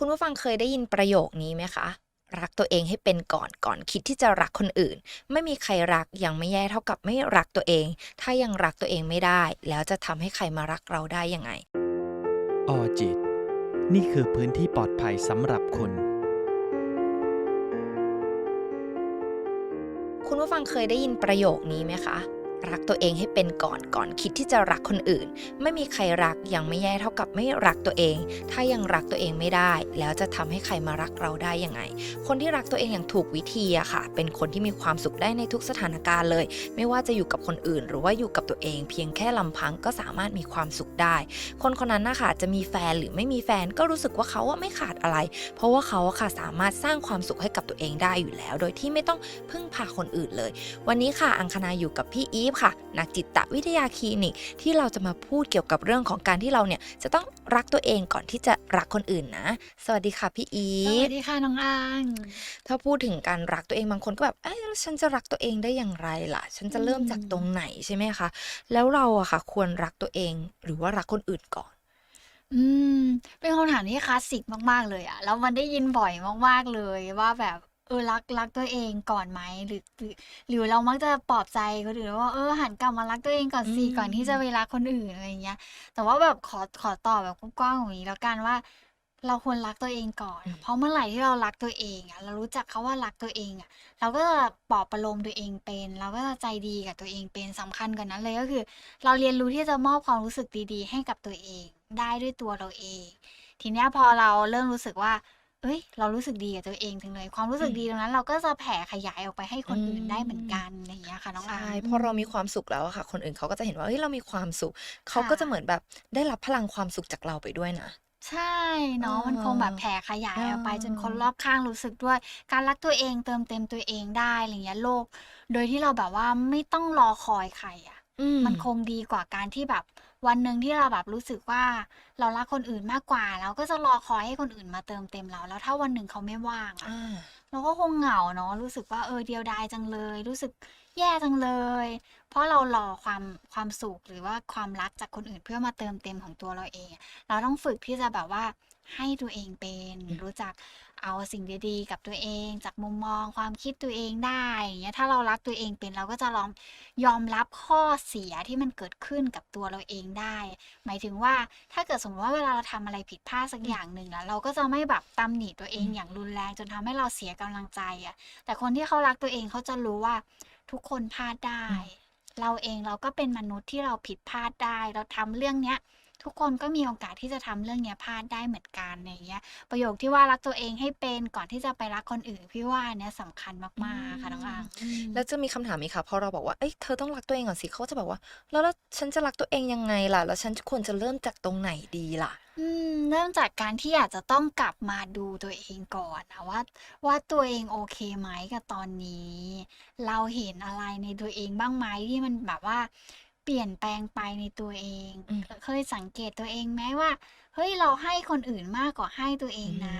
คุณผู้ฟังเคยได้ยินประโยคนี้ไหมคะ รักตัวเองให้เป็นก่อนก่อนคิดที่จะรักคนอื่น ไม่มีใครรักยังไม่แย่เท่ากับไม่รักตัวเอง ถ้ายังรักตัวเองไม่ได้ แล้วจะทำให้ใครมารักเราได้ยังไง ออจิต นี่คือพื้นที่ปลอดภัยสำหรับคุณ คุณผู้ฟังเคยได้ยินประโยคนี้ไหมคะ รักตัวเองให้เป็นก่อนก่อนคิดที่จะรักคนอื่น ไม่มีใครรักยังไม่แย่เท่ากับไม่รักตัวเอง ถ้ายังรักตัวเองไม่ได้ แล้วจะทำให้ใครมารักเราได้ยังไง คนที่รักตัวเองอย่างถูกวิธีอะค่ะ เป็นคนที่มีความสุขได้ในทุกสถานการณ์เลย ไม่ว่าจะอยู่กับคนอื่น หรือว่าอยู่กับตัวเอง เพียงแค่ลำพังก็สามารถมีความสุขได้ คนคนนั้นนะคะจะมีแฟนหรือไม่มีแฟนก็รู้สึกว่าเขาไม่ขาดอะไร เพราะว่าเขาอะค่ะสามารถสร้างความสุขให้กับตัวเองได้อยู่แล้ว โดยที่ไม่ต้องพึ่งพาคนอื่นเลย วันนี้ค่ะอังคณาอยู่กับพี่อีฟค่ะ นักจิตวิทยาคลินิก ที่เราจะมาพูดเกี่ยวกับเรื่องของการที่เราเนี่ยจะต้องรักตัวเองก่อนที่จะรักคนอื่นนะ สวัสดีค่ะพี่อีสฟวัสดีค่ะน้องอังถ้าพูดถึงการรักตัวเองบางคนก็แบบเอ้ยแล้วฉันจะรักตัวเองได้อย่างไรล่ะ ฉันจะเริ่มจากตรงไหนใช่ไหมคะ แล้วเราอะค่ะ ควรรักตัวเองหรือว่ารักคนอื่นก่อนอืม เป็นคำถามที่คลาสสิกมาก ๆ เลยอะแล้วมันได้ยินบ่อยมาก ๆ เลยว่าแบบ เออรักรักตัวเองก่อนไหมหรือหรือหรือเรามักจะปลอบใจคนอื่นว่าเออหันกลับมารักตัวเองก่อนสิอืม ก่อนที่จะไปรักคนอื่นอะไรอย่างเงี้ย แต่ว่าแบบขอขอตอบแบบกว้างๆอย่างนี้แล้วกันว่า เราควรรักตัวเองก่อนเพราะเมื่อไหร่ที่เรารักตัวเองอะเรารู้จักคาว่ารักตัวเองอะเราก็จะปลอบประโลมตัวเองเป็น เราก็จะใจดีกับตัวเองเป็นสำคัญกว่านั้นเลยก็คือ เราเรียนรู้ที่จะมอบความรู้สึกดีๆ ให้กับตัวเอง ได้ด้วยตัวเราเอง ทีเนี้ยพอเราเริ่มรู้สึกว่า เอ้ย เรารู้สึกดีกับตัวเองจังเลย ความรู้สึกดีตรงนั้น เราก็จะแผ่ขยายออกไปให้คนอื่นได้เหมือนกันอย่างเงี้ยค่ะน้องอาใช่ร์มพอเรามีความสุขแล้วอะค่ะ คนอื่นเขาก็จะเห็นว่าเฮ้ยเรามีความสุขเขาก็ค่ะจะเหมือนแบบได้รับพลังความสุขจากเราไปด้วยนะใช่เนาะเออมันคงแบบแผ่ขยายออกไปเออจนคนรอบข้างรู้สึกด้วย การรักตัวเองเติมเต็มตัวเองได้อะไรเงี้ยโลก โดยที่เราแบบว่าไม่ต้องรอคอยใครอะอืมันคงดีกว่าการที่แบบ วันหนึ่งที่เราแบบรู้สึกว่าเรารักคนอื่นมากกว่า เราก็จะรอคอยให้คนอื่นมาเติมเต็มเรา แล้วถ้าวันหนึ่งเขาไม่ว่างอะอ่าเราก็คงเหงาเนาะรู้สึกว่าเออเดียวดายจังเลย รู้สึกแย่จังเลย เพราะเรารอความความสุขหรือว่าความรักจากคนอื่นเพื่อมาเติมเต็มของตัวเราเอง เราต้องฝึกที่จะแบบว่าให้ตัวเองเป็นอืมรู้จัก เอาสิ่งดีๆ กับตัวเอง จากมุมมองความคิดตัวเองได้อย่างเงี้ยถ้าเรารักตัวเองเป็นเราก็จะลองยอมรับข้อเสียที่มันเกิดขึ้นกับตัวเราเองได้ หมายถึงว่าถ้าเกิดสมมติว่าเวลาเราทำอะไรผิดพลาดสักอย่างหนึ่งแล้วเราก็จะไม่แบบตำหนิตัวเองอืมอย่างรุนแรง จนทำให้เราเสียกำลังใจอะแต่คนที่เขารักตัวเองเขาจะรู้ว่าทุกคนพลาดได้ เราเองเราก็เป็นมนุษย์ที่เราผิดพลาดได้ เราทำเรื่องเนี้ย ทุกคนก็มีโอกาสที่จะทำเรื่องเนี้ยพลาดได้เหมือนกันอย่างเงี้ย ประโยคที่ว่ารักตัวเองให้เป็นก่อนที่จะไปรักคนอื่น พี่ว่าอันเนี้ยสำคัญมากๆค่ะน้องอางอืมแล้วจะมีคำถามอีกค่ะพอเราบอกว่าเอ้ยเธอต้องรักตัวเองก่อนสิเขาก็จะบอกว่าแล้วแล้วฉันจะรักตัวเองยังไงล่ะ แล้วฉันควรจะเริ่มจากตรงไหนดีล่ะอืมเริ่มจากการที่อาจจะต้องกลับมาดูตัวเองก่อนนะว่า ว่าตัวเองโอเคไหมกับตอนนี้ เราเห็นอะไรในตัวเองบ้างไหมที่มันแบบว่า เปลี่ยนแปลงไปในตัวเอง อืม เคยสังเกตตัวเองไหมว่า เฮ้ยเราให้คนอื่นมากกว่าให้ตัวเองนะ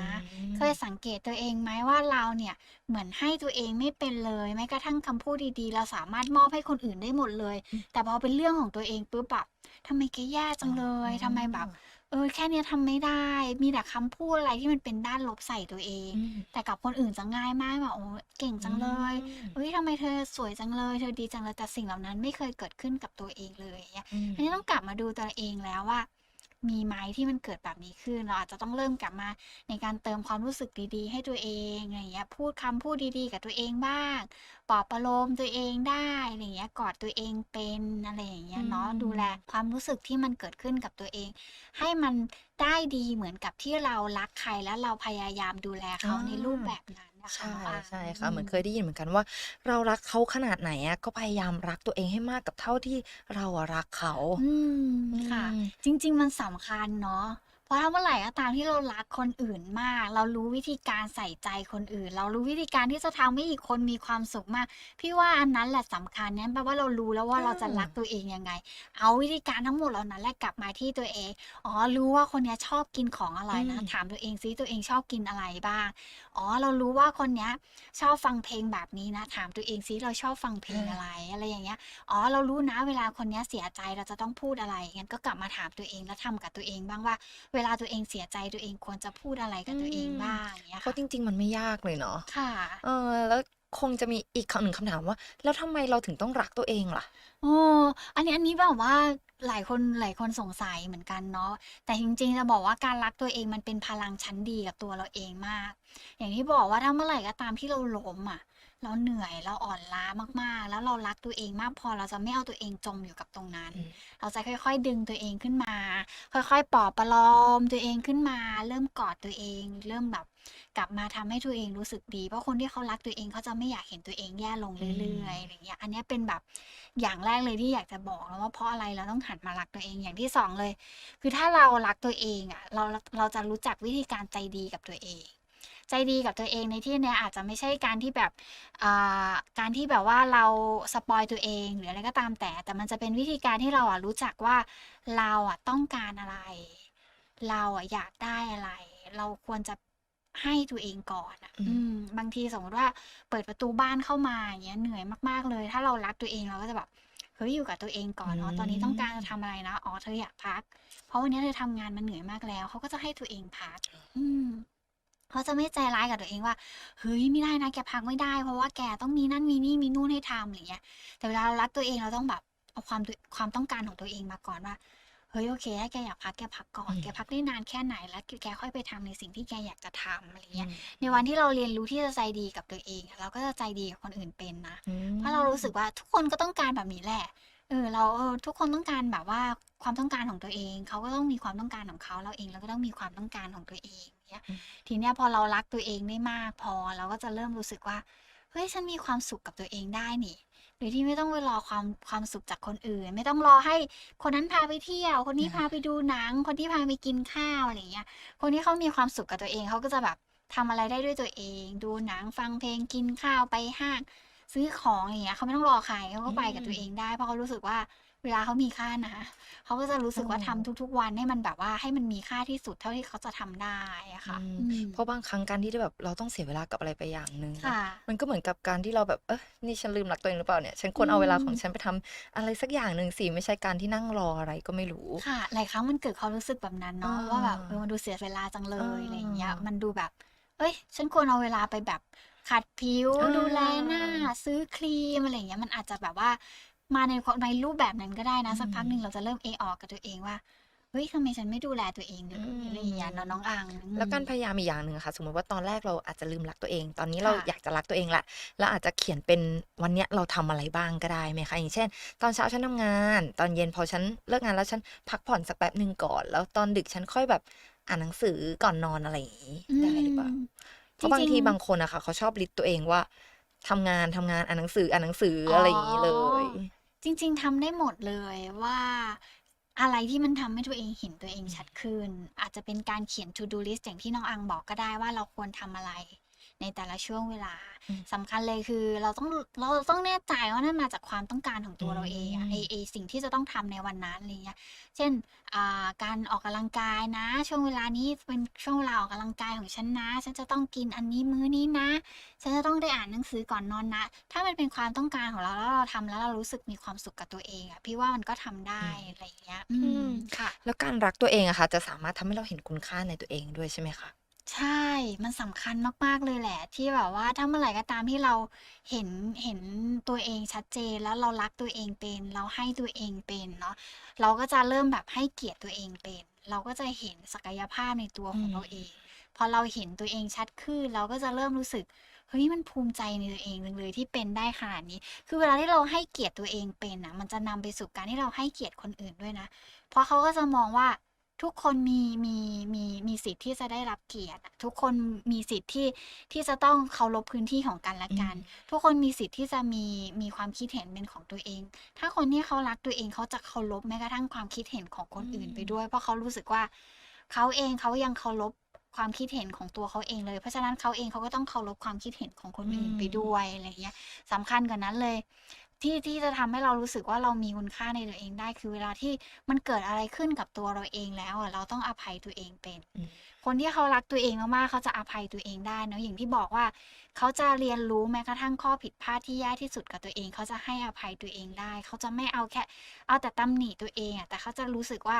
เคยสังเกตตัวเองไหมว่าเราเนี่ยเหมือนให้ตัวเองไม่เป็นเลยแม้กระทั่งคำพูดดีๆ เราสามารถมอบให้คนอื่นได้หมดเลยอืมแต่พอเป็นเรื่องของตัวเองปุ๊บแบบทำไมแกแย่จังเลยทำไมแบบ เออ แค่เนี้ยทำไม่ได้ มีแต่คำพูดอะไรที่มันเป็นด้านลบใส่ตัวเอง อืมแต่กับคนอื่นจะง่ายมากแบบโอ้เก่งจังเลยอืมเฮ้ยทำไมเธอสวยจังเลย เธอดีจังเลยแต่สิ่งเหล่านั้นไม่เคยเกิดขึ้นกับตัวเองเลยอย่างเงี้ย อืมอันนี้ต้องกลับมาดูตัวเองแล้วว่า มีไหมที่มันเกิดแบบนี้ขึ้น เราอาจจะต้องเริ่มกลับมาในการเติมความรู้สึกดีๆ ให้ตัวเองอะไรอย่างเงี้ยพูดคำพูดดีๆ กับตัวเองบ้างปลอบประโลมตัวเองได้อะไรอย่างเงี้ยกอดตัวเองเป็นอะไรอย่างเงี้ยเนาะอืมดูแลความรู้สึกที่มันเกิดขึ้นกับตัวเอง ให้มันได้ดีเหมือนกับที่เรารักใครแล้วเราพยายามดูแลเขาในรูปแบบนั้น นะคะใช่น้องอาร์มใช่ค่ะอืเหมือนเคยได้ยินเหมือนกันว่า เรารักเขาขนาดไหนอะก็พยายามรักตัวเองให้มากกับเท่าที่เราอะรักเขา อืมค่ะอืมจริง ๆ มันสำคัญเนาะ เพราะถ้าเมื่อไหร่ก็ตามที่เรารักคนอื่นมาก เรารู้วิธีการใส่ใจคนอื่น เรารู้วิธีการที่จะทำให้อีกคนมีความสุขมาก พี่ว่าอันนั้นแหละสำคัญเนี่ยแปลว่าเรารู้แล้วว่าอืมเราจะรักตัวเองยังไง เอาวิธีการทั้งหมดเหล่านั้นแหละกลับมาที่ตัวเอง อ๋อ รู้ว่าคนเนี้ยชอบกินของอร่อยนะอืมถามตัวเองซิตัวเองชอบกินอะไรบ้าง อ๋อ เรารู้ว่าคนเนี้ยชอบฟังเพลงแบบนี้นะ ถามตัวเองซิเราชอบฟังเพลงอะไรอะไรอย่างเงี้ย อ๋อ เรารู้นะเวลาคนเนี้ยเสียใจเราจะต้องพูดอะไรงั้นก็กลับมาถามตัวเองแล้วทำกับตัวเองบ้างว่าเเวลาตัวเองเสียใจตัวเองควรจะพูดอะไรกับตัวเองอืมบ้างอย่างเงี้ยเพราะค่ะจริง ๆ มันไม่ยากเลยเนาะค่ะเออแล้วคงจะมีอีกคำหนึ่งคำถามว่า แล้วทำไมเราถึงต้องรักตัวเองล่ะ?โอ้อันนี้อันนี้แบบว่าหลายคนหลายคนสงสัยเหมือนกันเนาะแต่จริงๆจะบอกว่าการรักตัวเองมันเป็นพลังชั้นดีกับตัวเราเองมาก อย่างที่บอกว่าถ้าเมื่อไหร่ก็ตามที่เราล้มอะ เราเหนื่อยเราอ่อนล้ามากๆ แล้วเรารักตัวเองมากพอเราจะไม่เอาตัวเองจมอยู่กับตรงนั้นอืมเราจะค่อยๆ ดึงตัวเองขึ้นมา ค่อยๆปลอบประโลมตัวเองขึ้นมา เริ่มกอดตัวเอง เริ่มแบบกลับมาทำให้ตัวเองรู้สึกดี เพราะคนที่เขารักตัวเองเขาจะไม่อยากเห็นตัวเองแย่ลงอืเรื่อยๆมอะไรอย่างเงี้ย อันเนี้ยเป็นแบบอย่างแรกเลยที่อยากจะบอกเนาะว่าเพราะอะไรเราต้องหันมารักตัวเองอย่างที่2เลย คือถ้าเรารักตัวเองอะเราเราจะรู้จักวิธีการใจดีกับตัวเอง ใจดีกับตัวเองในที่เนี้ยอาจจะไม่ใช่การที่แบบอ่าการที่แบบว่าเราสปอยล์ตัวเองหรืออะไรก็ตามแต่ แต่มันจะเป็นวิธีการที่เราอะรู้จักว่าเราอะต้องการอะไร เราอะอยากได้อะไร เราควรจะให้ตัวเองก่อนอะอือืมมบางทีสมมุติว่าเปิดประตูบ้านเข้ามาอย่างเงี้ยเหนื่อยมากๆเลย ถ้าเรารักตัวเองเราก็จะแบบเฮ้ยอยู่กับตัวเองก่อือนเนาะตอนนี้ต้องการจะมทำอะไรนะอ๋อเธออยากพัก เพราะวันเนี้ยเธอทำงานมาเหนื่อยมากแล้วเขาก็จะให้ตัวเองพัก อืม เขาจะไม่ใจร้ายกับตัวเองว่า เฮ้ยไม่ได้นะแกพักไม่ได้ เพราะว่าแกต้องมีนั่นมีนี่มีนู่นให้ทำอะไรอย่างเงี้ย แต่เวลาเรารักตัวเองเราต้องแบบเอาความตัวความต้องการของตัวเองมาก่อนว่า เฮ้ยโอเคถ้าแกอยากพักแกพักก่ออืนมแกพักได้นานแค่ไหน แล้วกแกค่อยไปทำในสิ่งที่แกอยากจะทำอะไรอืเงี้ยมในวันที่เราเรียนรู้ที่จะใจดีกับตัวเองอะเราก็จะใจดีกับคนอื่นเป็นนะอืเพราะเรารู้สึกมว่าทุกคนก็ต้องการแบบนี้แหละ เออ เราเออทุกคนต้องการแบบว่าความต้องการของตัวเอง เขาก็ต้องมีความต้องการของเขาเราเองเราก็ต้องมีความต้องการของตัวเองอย่างเงี้ยอืมทีเนี้ยพอเรารักตัวเองได้มากพอเราก็จะเริ่มรู้สึกว่าเฮ้ยฉันมีความสุขกับตัวเองได้นี่โดยที่ไม่ต้องไปรอความความสุขจากคนอื่น ไม่ต้องรอให้คนนั้นพาไปเที่ยว คนนี้อาพาไปดูหนัง คนที่พาไปกินข้าวอะไรอย่างเงี้ย คนที่เขามีความสุขกับตัวเองเขาก็จะแบบทำอะไรได้ด้วยตัวเอง ดูหนังฟังเพลงกินข้าวไปห้าง ซื้อของอย่างเงี้ยเขาไม่ต้องรอใครเขาอืก็ไปกับตัวเอมงได้ เพราะเขารู้สึกว่าเวลาเขามีค่านะเขาก็จะรู้เอสึกว่าทำอทุก ๆ วันให้มันแบบว่าให้มันมีค่าที่สุดเท่าที่เขาจะทำได้อะอืค่ะมอืมเพราะบางครั้งการที่แบบเราต้องเสียเวลากับอะไรไปอย่างหนึ่งค่อะะมันก็เหมือนกับการที่เราแบบเอ๊ะนี่ฉันลืมรักตัวเองหรือเปล่าเนี่ยฉันคอืวรเอาเวลาของมฉันไปทำอะไรสักอย่างหนึ่งสิไม่ใช่การที่นั่งรออะไรก็ไม่รู้ค่ะหลายครั้งมันเกิดความรู้สึกแบบนั้นเอเนาะว่าแบบเอออมันดูเสียเวลาจังเลเออยอะไรอย่างเงี้ยมันดูแบบเฮ้ย ฉันควรเอาเวลาไปแบบ ขัดผิวเอดูแลหน้าอซื้อครีมอะไรอย่างเงี้ยมันอาจจะแบบว่ามาในควในรูปแบบนั้นก็ได้อืนะ สักพักหนึ่งมเราจะเริ่มเอะอะกับตัวเองว่าเฮ้ยทำไมฉันไม่ดูแลตัวเองเลอืยอะไรอย่างเงี้ยเนาะมน้องอังอืแล้วการมพยายามอีกอย่างหนึ่งอะค่ะ สมมุติว่าตอนแรกเราอาจจะลืมรักตัวเอง ตอนนี้คเรา่ะอยากจะรักตัวเองแล้วเราอาจจะเขียนเป็นวันเนี้ยเราทำอะไรบ้างก็ได้ไหมคะ?อย่างเช่น ตอนเช้าฉันทำงาน ตอนเย็นพอฉันเลิกงานแล้วฉันพักผ่อนสักแป๊บหนึ่งก่อน แล้วตอนดึกฉันค่อยแบบอ่านหนังสือก่อนนอนอะไรอย่างงี้อืได้หรือเปล่า?ม เพจราะบางริงทีบางๆคนอะค่ะเขาชอบลิสต์ตัวเองว่าทำงานทำงานอ่านหนังสืออ่านหนังสืออ๋ออะไรอย่างงี้เลย จริง ๆทำได้หมดเลยว่าอะไรที่มันทำให้ตัวเองเห็นตัวเองอืชัดมขึ้น อาจจะเป็นการเขียน To do list อย่างที่น้องอังบอกก็ได้ว่าเราควรทำอะไร ในแต่ละช่วงเวลาอืมสำคัญเลยคือเราต้องเราต้องแน่ใจว่านั่นมาจากความต้องการของอืตัวเราเองอะไอ้มไอ้สิ่งที่จะต้องทำในวันนั้นอะไรเงี้ยเช่นอ่าการออกกำลังกายนะ ช่วงเวลานี้เป็นช่วงเวลาออกกำลังกายของฉันนะ ฉันจะต้องกินอันนี้มื้อนี้นะ ฉันจะต้องได้อ่านหนังสือก่อนนอนนะ ถ้ามันเป็นความต้องการของเราแล้วเราทำแล้วเรารู้สึกมีความสุขกับตัวเองอะพี่ว่ามันก็ทำได้อืมอะไรอย่างเงี้ยอือืมมค่ะ แล้วการรักตัวเองอะค่ะ จะสามารถทำให้เราเห็นคุณค่าในตัวเองด้วยใช่ไหมคะ? ใช่ มันสำคัญมาก ๆ เลยแหละ ที่แบบว่าถ้าเมื่อไหร่ก็ตามที่เราเห็น เห็นตัวเองชัดเจน แล้วเรารักตัวเองเป็น เราให้ตัวเองเป็นเนาะ เราก็จะเริ่มแบบให้เกียรติตัวเองเป็น เราก็จะเห็นศักยภาพในตัวอืของมเราเองพอเราเห็นตัวเองชัดขึ้น เราก็จะเริ่มรู้สึก เฮ้ย มันภูมิใจในตัวเองจังเลยที่เป็นได้ขนาดนี้ คือเวลาที่เราให้เกียรติตัวเองเป็นน่ะมันจะนำไปสู่การที่เราให้เกียรติคนอื่นด้วยนะ เพราะเขาก็จะมองว่า ทุกคนมีมีมีมีสิทธิ์ที่จะได้รับเกียรติอะทุกคนมีสิทธิ์ที่ที่จะต้องเคารพพื้นที่ของกันและอืกันมทุกคนมีสิทธิ์ที่จะมีมีความคิดเห็นเป็นของตัวเอง ถ้าคนที่เขารักตัวเองเขาจะเคารพแม้กระทั่งความคิดเห็นของคอืนอื่นไปมด้วย เพราะเขารู้สึกว่าเขาเองเขายังเคารพความคิดเห็นของตัวเขาเองเลย เพราะฉะนั้นเขาเองเขาก็ต้องเคารพความคิดเห็นของคนอือื่นไปมด้วยอะไรอย่างเงี้ยสำคัญกว่านั้นเลย ที่ที่จะทำให้เรารู้สึกว่าเรามีคุณค่าในตัวเองได้ คือเวลาที่มันเกิดอะไรขึ้นกับตัวเราเองแล้วอะเราต้องอภัยตัวเองเป็น อืม คนที่เขารักตัวเองมากๆเขาจะอภัยตัวเองได้เนาะอย่างที่บอกว่า เขาจะเรียนรู้แม้กระทั่งข้อผิดพลาดที่แย่ที่สุดกับตัวเอง เขาจะให้อภัยตัวเองได้ เขาจะไม่เอาแค่ เอาแต่ตำหนิตัวเองอะแต่เขาจะรู้สึกว่า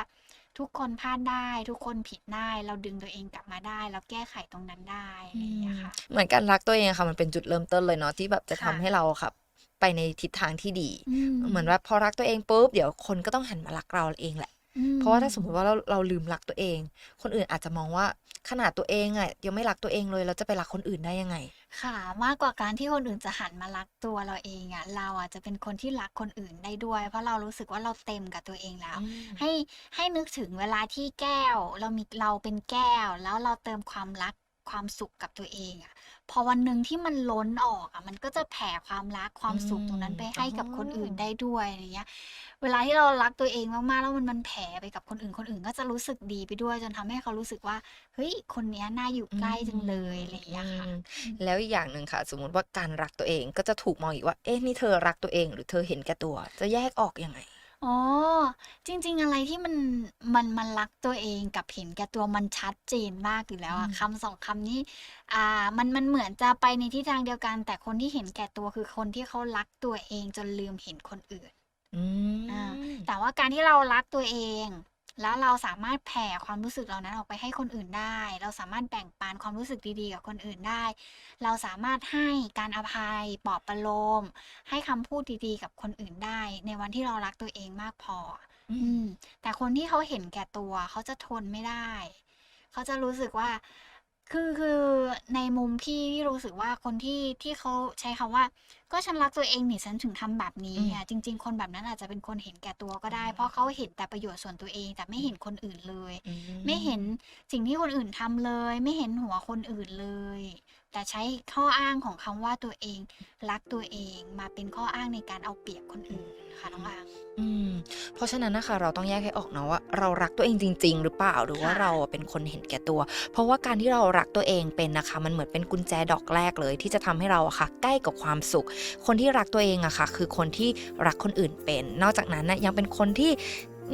ทุกคนพลาดได้ ทุกคนผิดได้ เราดึงตัวเองกลับมาได้ เราแก้ไขตรงนั้นได้อะไรอย่างเงี้ยค่ะ เหมือนการรักตัวเองอะค่ะมันเป็นจุดเริ่มต้นเลยเนาะที่แบบจะทำค่ะ ให้เราค่ะ ไปในทิศทางที่ดีอืมเหมือนว่าพอรักตัวเองปุ๊บเดี๋ยวคนก็ต้องหันมารักเราเองแหละอืมเพราะว่าถ้าสมมติว่าเราเราลืมรักตัวเอง คนอื่นอาจจะมองว่าขนาดตัวเองอะยังไม่รักตัวเองเลย เราจะไปรักคนอื่นได้ยังไง ค่ะ มากกว่าการที่คนอื่นจะหันมารักตัวเราเองอะเราอะจะเป็นคนที่รักคนอื่นได้ด้วย เพราะเรารู้สึกว่าเราเต็มกับตัวเองแล้ว ให้ให้นึกถึงเวลาที่แก้ว เรามีเราเป็นแก้ว แล้วเราเติมความรัก ความสุขกับตัวเองอะพอวันหนึ่งที่มันล้นออกอะมันก็จะแผ่ความรักความสุขตรงนั้นไปให้กับคนอื่นได้ด้วยอย่างเงี้ย เวลาที่เรารักตัวเองมากๆแล้วมันมันแผ่ไปกับคนอื่นคนอื่นก็จะรู้สึกดีไปด้วยจนทำให้เขารู้สึกว่าเฮ้ยคนเนี้ยน่าอยู่ใกล้จังเลยอะไรอย่างเงี้ยค่ะอืมแล้วอีกอย่างหนึ่งค่ะ สมมติว่าการรักตัวเองก็จะถูกมองอีกว่า เอ๊ะนี่เธอรักตัวเอง หรือเธอเห็นแก่ตัว จะแยกออกยังไง อ๋อ จริง ๆ อะไรที่มัน มัน มันรักตัวเองกับเห็นแก่ตัวมันชัดเจนมากอยู่แล้วอะอืมคำสองคำนี้ อ่า มัน มันเหมือนจะไปในทิศทางเดียวกัน แต่คนที่เห็นแก่ตัว คือคนที่เขารักตัวเองจนลืมเห็นคนอื่น อืมอ่าแต่ว่าการที่เรารักตัวเอง แล้วเราสามารถแผ่ความรู้สึกเหล่านั้นออกไปให้คนอื่นได้ เราสามารถแบ่งปันความรู้สึกดีๆ กับคนอื่นได้ เราสามารถให้การอภัยปลอบประโลม ให้คำพูดดีๆ กับคนอื่นได้ ในวันที่เรารักตัวเองมากพอ อือืมมแต่คนที่เขาเห็นแก่ตัวเขาจะทนไม่ได้ เขาจะรู้สึกว่า คือคือในมุมพี่ที่รู้สึกว่าคนที่ที่เขาใช้คำว่า ก็ฉันรักตัวเองนี่ฉันถึงทำแบบนี้อืม อะจริง ๆ คนแบบนั้นอาจจะเป็นคนเห็นแก่ตัวก็ได้ เพราะเขาเห็นแต่ประโยชน์ส่วนตัวเอง แต่ไม่เห็นคนอื่นเลย อืไม่เห็นสิ่งที่คนอื่นทำเลย ไม่เห็นหัวคนอื่นเลย แต่ใช้ข้ออ้างของคำว่าตัวเอง รักตัวเองมาเป็นข้ออ้างในการเอาเปรียบคนอื่น ค่ะน้องอาง อืม เพราะฉะนั้นนะคะเราต้องแยกให้ออกเนาะว่าเรารักตัวเองจริง ๆ หรือเปล่าหรือว่าค่ะ เราอะเป็นคนเห็นแก่ตัว เพราะว่าการที่เรารักตัวเองเป็นนะคะ มันเหมือนเป็นกุญแจดอกแรกเลย ที่จะทำให้เราอะค่ะ ใกล้กับความสุข คนที่รักตัวเองอะค่ะ คือคนที่รักคนอื่นเป็น นอกจากนั้นนะยังเป็นคนที่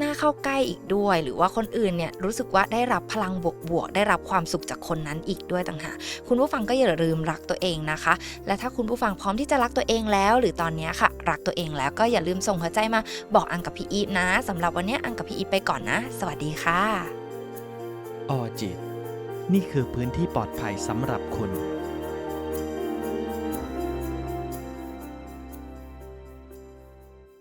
น่าเข้าใกล้อีกด้วย หรือว่าคนอื่นเนี่ยรู้สึกว่าได้รับพลังบวกๆได้รับความสุขจากคนนั้นอีกด้วยต่างหากคุณผู้ฟังก็อย่าลืมรักตัวเองนะคะ และถ้าคุณผู้ฟังพร้อมที่จะรักตัวเองแล้ว หรือตอนนี้ค่ะ รักตัวเองแล้วก็อย่าลืมส่งหัวใจมาบอกอังกับพี่อีฟนะสำหรับวันนี้อังกับพี่อีฟไปก่อนนะ สวัสดีค่ะออจิต นี่คือพื้นที่ปลอดภัยสำหรับคุณ